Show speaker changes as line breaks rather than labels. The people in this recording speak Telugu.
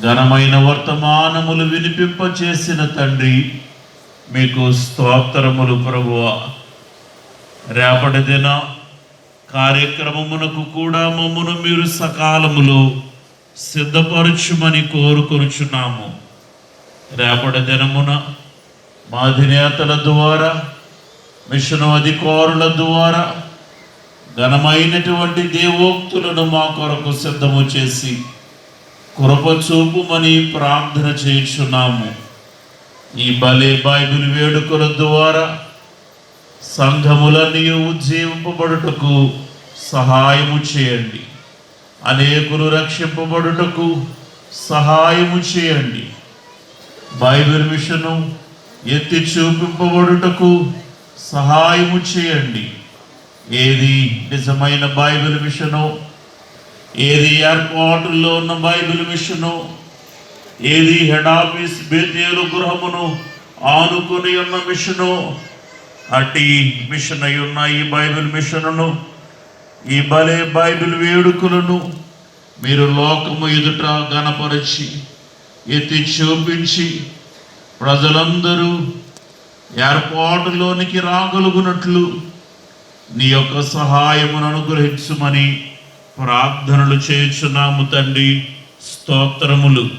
ఘనమైన వర్తమానములు వినిపింపచేసిన తండ్రి మీకు స్తోత్రములు ప్రభువ. రేపటి దిన కార్యక్రమమునకు కూడా మమ్మను మీరు సకాలములో సిద్ధపరచుమని కోరుకొనుచున్నాము. రేపటి దినమున మా అధినేతల ద్వారా మిషన్ అధికారుల ద్వారా ఘనమైనటువంటి దేవోక్తులను మా కొరకు సిద్ధము చేసి కృప చూపుమని ప్రార్థన చేయుచున్నాము. ఈ బలే బైబిల్ వేడుకల ద్వారా సంఘములన్నీ ఉజ్జీవింపబడుటకు సహాయము చేయండి. అనేకులు రక్షింపబడుటకు సహాయము చేయండి. బైబిల్ మిషను ఎత్తి చూపింపబడుటకు సహాయము చేయండి. ఏది నిజమైన బైబిల్ మిషను ఏది ఏర్పాటులో ఉన్న బైబిల్ మిషను ఏది హెడ్ ఆఫీస్ బేతేలు గృహమును ఆనుకొని ఉన్న మిషను అట్టి మిషన్ అయి ఉన్న ఈ బైబిల్ మిషనును ఈ బలే బైబిల్ వేడుకలను మీరు లోకము ఎదుట గణపరిచి ఎత్తి చూపించి ప్రజలందరూ ఏర్పాటులోనికి రాగలుగునట్లు నీ యొక్క సహాయమును అనుగ్రహించుమని ప్రార్థనలు చేయుచున్నాము తండ్రి. స్తోత్రములు.